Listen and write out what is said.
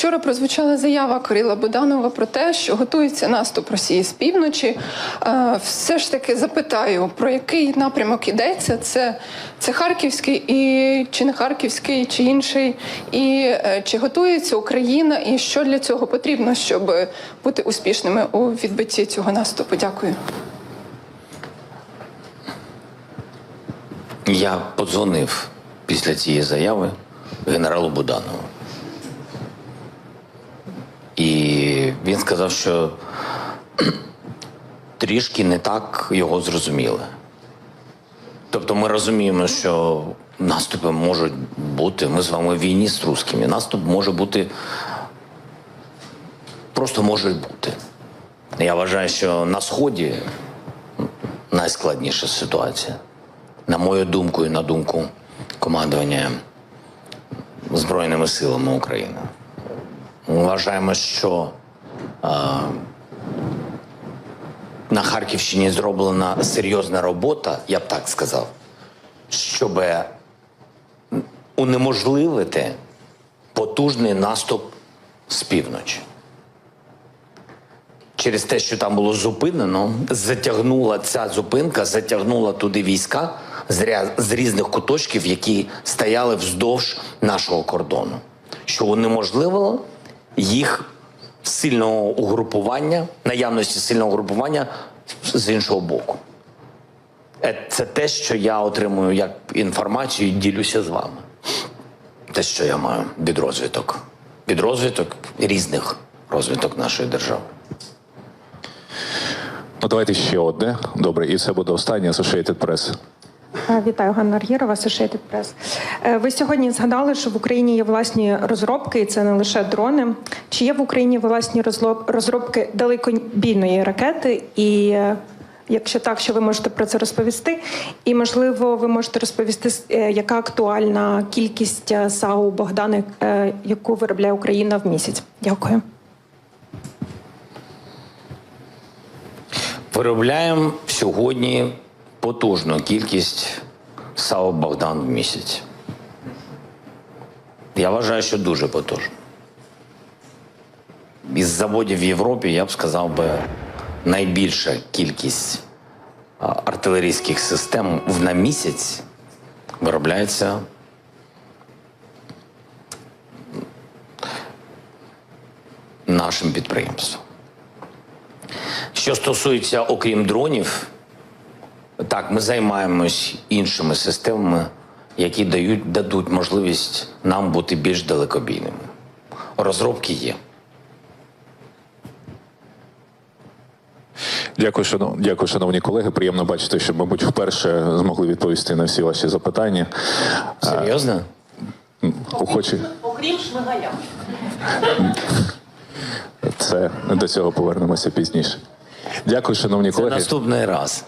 Вчора прозвучала заява Кирила Буданова про те, що готується наступ Росії з півночі. Е, Все ж таки запитаю, про який напрямок йдеться? Це, це Харківський і чи не Харківський, чи інший? І е, чи готується Україна, і що для цього потрібно, щоб бути успішними у відбитті цього наступу? Дякую. Я подзвонив після цієї заяви генералу Буданову. І він сказав, що трішки не так його зрозуміли. Тобто ми розуміємо, що наступи можуть бути. Ми з вами в війні з русскими. Наступ може бути. Просто може бути. Я вважаю, що на Сході найскладніша ситуація на мою думку і на думку командування Збройними силами України. Ми Вважаємо, що е, на Харківщині зроблена серйозна робота, я б так сказав, щоб унеможливити потужний наступ з півночі. Через те, що там було зупинено, затягнула ця зупинка, затягнула туди війська з, різних куточків, які стояли вздовж нашого кордону, що унеможливило їх сильного угрупування, наявності сильного угрупування з іншого боку. Е, Це те, що я отримую як інформацію і ділюся з вами. Те, що я маю від розвиток. Від розвиток різних розвиток нашої держави. Ну, давайте ще одне. Добре, і це буде останнє Associated Press. Е, Вітаю, Ганна Аргірова, Associated Press. Е, Ви сьогодні згадали, що в Україні є власні розробки, і це не лише дрони. Чи є в Україні власні розробки далекобійної ракети? І е, якщо так, що ви можете про це розповісти? І можливо, ви можете розповісти, яка актуальна кількість САУ Богдани, яку виробляє Україна в місяць? Дякую. Виробляємо сьогодні потужну кількість САУ Богдан в місяць. Я вважаю, що дуже потужно. Із заводів в Європі я б сказав би найбільша кількість артилерійських систем в- на місяць виробляється нашим підприємством. Що стосується окрім дронів, так, ми займаємось іншими системами, які дають, дадуть можливість нам бути більш далекобійними. Розробки є. Дякую, шанов... Дякую, шановні колеги. Приємно бачити, що, мабуть, вперше змогли відповісти на всі ваші запитання. Серйозно? Охочі Окрім Шмигаля. це до цього повернемося пізніше. Дякую, шановні Це колеги. наступний раз.